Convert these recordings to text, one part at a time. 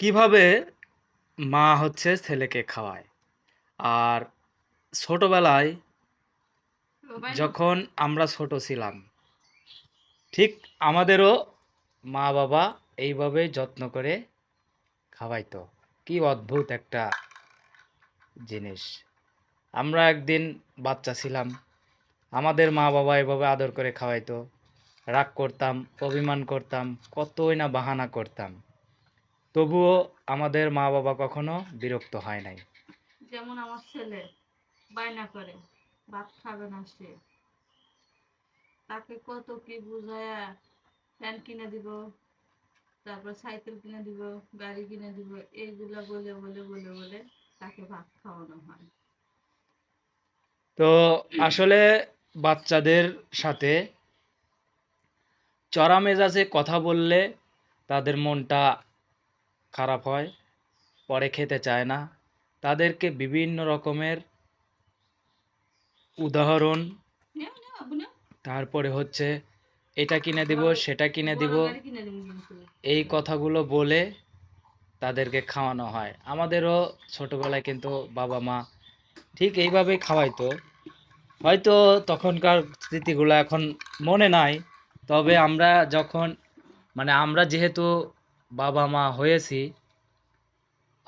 কীভাবে মা হচ্ছে ছেলেকে খাওয়ায়? আর ছোটবেলায় যখন আমরা ছোট ছিলাম ঠিক আমাদেরও মা বাবা এইভাবে যত্ন করে খাওয়াইতো। কি অদ্ভুত একটা জিনিস। আমরা একদিন বাচ্চা ছিলাম আমাদের মা বাবা এভাবে আদর করে খাওয়াইতো। রাগ করতাম অভিমান করতাম কতই না বাহানা করতাম। তবুও আমাদের মা বাবা কখনো বিরক্ত হয় নাই। যেমন আমার ছেলে বায়না করে ভাত খাবে না সে। তাকে কত কি বুঝায়া ফ্যান কিনে দিব তারপর সাইকেল কিনে দিব গাড়ি কিনে দিব এইগুলা বলে বলে বলে বলে তাকে ভাত খাওয়ানো হয়। তো আসলে বাচ্চাদের সাথে চড়া মেজাজে কথা বললে তাদের মনটা খারাপ হয়, পরে খেতে চায় না। তাদেরকে বিভিন্ন রকমের উদাহরণ। তারপরে হচ্ছে, এটা কিনে দিব, সেটা কিনে দিব। এই কথাগুলো বলে তাদেরকে খাওয়ানো হয়। আমাদেরও ছোটোবেলায় কিন্তু বাবা মা ঠিক এইভাবেই খাওয়াইতো। হয়তো তখনকার স্মৃতিগুলো এখন মনে নাই। তবে আমরা যখন মানে আমরা যেহেতু বাবা মা হয়েছি।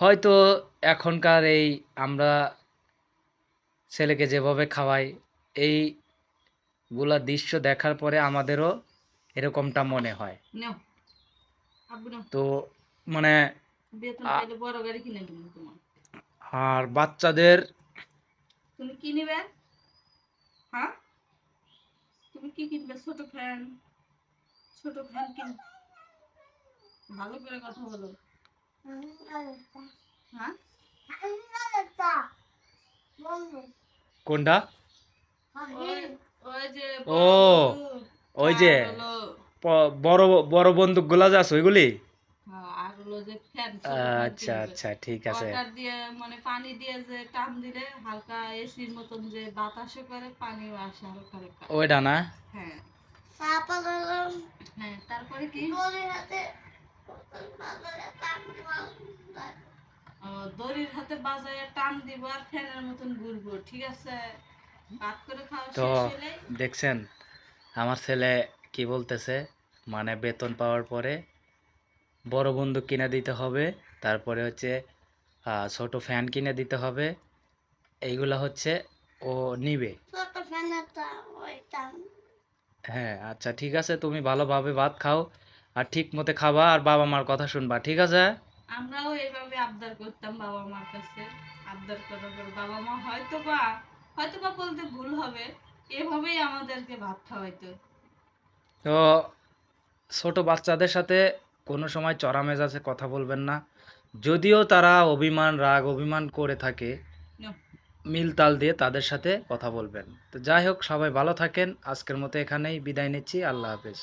হয়তো এখনকার এই আমরা ছেলেকে যেভাবে খাওয়াই এইগুলা দৃশ্য দেখার পরে আমাদেরও এরকমটা মনে হয়। তো মানে আর বাচ্চাদের তুমি কি নিবে? হ্যাঁ? তুমি কি কিনবে? ছোট ফ্যান ছোট ফ্যান কিন ভালো করে কথা বলো। হ্যাঁ? কোনটা? ও, ওই যে বড় বড় বন্দুকগুলা যা আছে ওইগুলি? হ্যাঁ, আচ্ছা আচ্ছা ঠিক আছে। দিয়ে মানে পানি দিয়ে যে টান দিলে হালকা এসির মতন যে বাতাসে করে পানি আসে হালকা হালকা ওইটা না? হ্যাঁ। হ্যাঁ তারপরে কি? ও, দড়ির হাতে বাজায় টান দিব আর ফ্যানের মতন ঘুরবো ঠিক আছে? ভাত করে খাওয়া তো শেষ হলে দেখছেন আমার ছেলে কি বলতেছে? মানে বেতন পাওয়ার পরে বড় বন্দুক কিনে দিতে হবে তারপরে হচ্ছে আহ, ছোট ফ্যান কিনে দিতে হবে এইগুলা হচ্ছে ও নিবে। হ্যাঁ আচ্ছা ঠিক আছে তুমি ভালোভাবে ভাত খাও আর ঠিক মতো খাবা আর বাবা মার কথা শুনবা ঠিক আছে? আমরাও এইভাবে আবদার করতাম বাবা মার কাছে। আবদার করার পর বাবা মা হয়তো বা হয়তো বা বলতে ভুল হবে এভাবেই আমাদেরকে ভাত খাওয়াইতো তো ছোট বাচ্চাদের সাথে কোনো সময় চড়া মেজাজে কথা বলবেন না। যদিও তারা অভিমান রাগ অভিমান করে থাকে নাও। মিল তাল দিয়ে তাদের সাথে কথা বলবেন। তো যাই হোক সবাই ভালো থাকেন। আজকের মতো এখানেই বিদায় নিচ্ছি। আল্লাহ হাফেজ।